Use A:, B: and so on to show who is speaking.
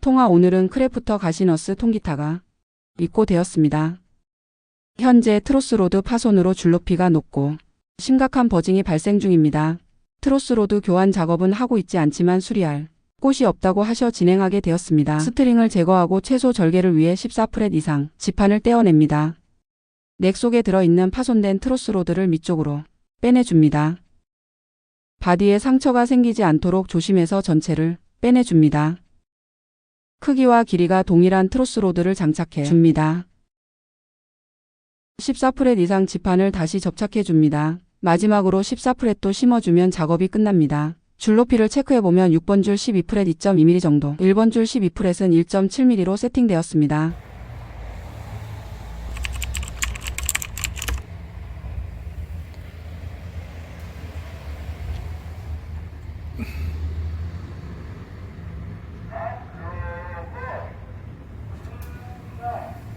A: 통화 오늘은 크래프터 가시너스 통기타가 입고되었습니다. 현재 트로스로드 파손으로 줄높이가 높고 심각한 버징이 발생 중입니다. 트로스로드 교환 작업은 하고 있지 않지만 수리할 곳이 없다고 하셔 진행하게 되었습니다. 스트링을 제거하고 최소 절개를 위해 14프렛 이상 지판을 떼어냅니다. 넥 속에 들어있는 파손된 트로스로드를 밑쪽으로 빼내줍니다. 바디에 상처가 생기지 않도록 조심해서 전체를 빼내줍니다. 크기와 길이가 동일한 트로스로드를 장착해 줍니다. 14프렛 이상 지판을 다시 접착해 줍니다. 마지막으로 14프렛도 심어주면 작업이 끝납니다. 줄 높이를 체크해보면 6번 줄 12프렛 2.2mm 정도, 1번 줄 12프렛은 1.7mm로 세팅되었습니다. Amen.